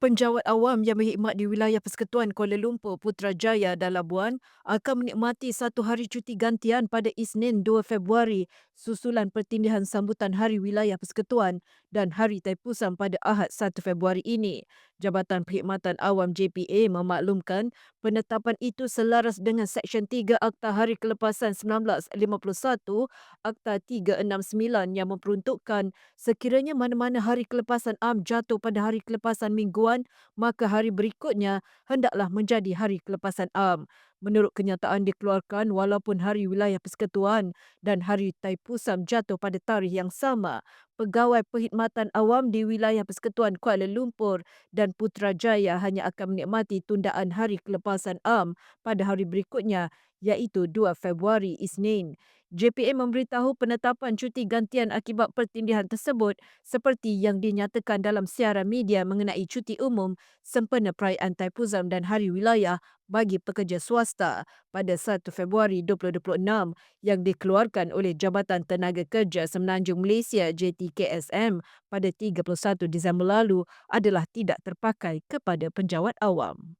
Penjawat awam yang berkhidmat di wilayah Persekutuan Kuala Lumpur, Putrajaya dan Labuan akan menikmati satu hari cuti gantian pada Isnin 2 Februari susulan pertindihan sambutan Hari Wilayah Persekutuan dan Hari Taipusan pada Ahad 1 Februari ini. Jabatan Perkhidmatan Awam JPA memaklumkan penetapan itu selaras dengan Seksyen 3 Akta Hari Kelepasan 1951, Akta 369 yang memperuntukkan sekiranya mana-mana hari kelepasan am jatuh pada hari kelepasan mingguan Puan, maka hari berikutnya hendaklah menjadi hari kelepasan am. Menurut kenyataan dikeluarkan, walaupun Hari Wilayah Persekutuan dan Hari Taipusam jatuh pada tarikh yang sama, pegawai perkhidmatan awam di wilayah Persekutuan Kuala Lumpur dan Putrajaya hanya akan menikmati tundaan Hari Kelepasan Am pada hari berikutnya iaitu 2 Februari Isnin. JPA memberitahu penetapan cuti gantian akibat pertindihan tersebut seperti yang dinyatakan dalam siaran media mengenai cuti umum sempena perayaan Taipusam dan Hari Wilayah bagi pekerja swasta pada 1 Februari 2026 yang dikeluarkan oleh Jabatan Tenaga Kerja Semenanjung Malaysia JTKSM pada 31 Disember lalu adalah tidak terpakai kepada penjawat awam.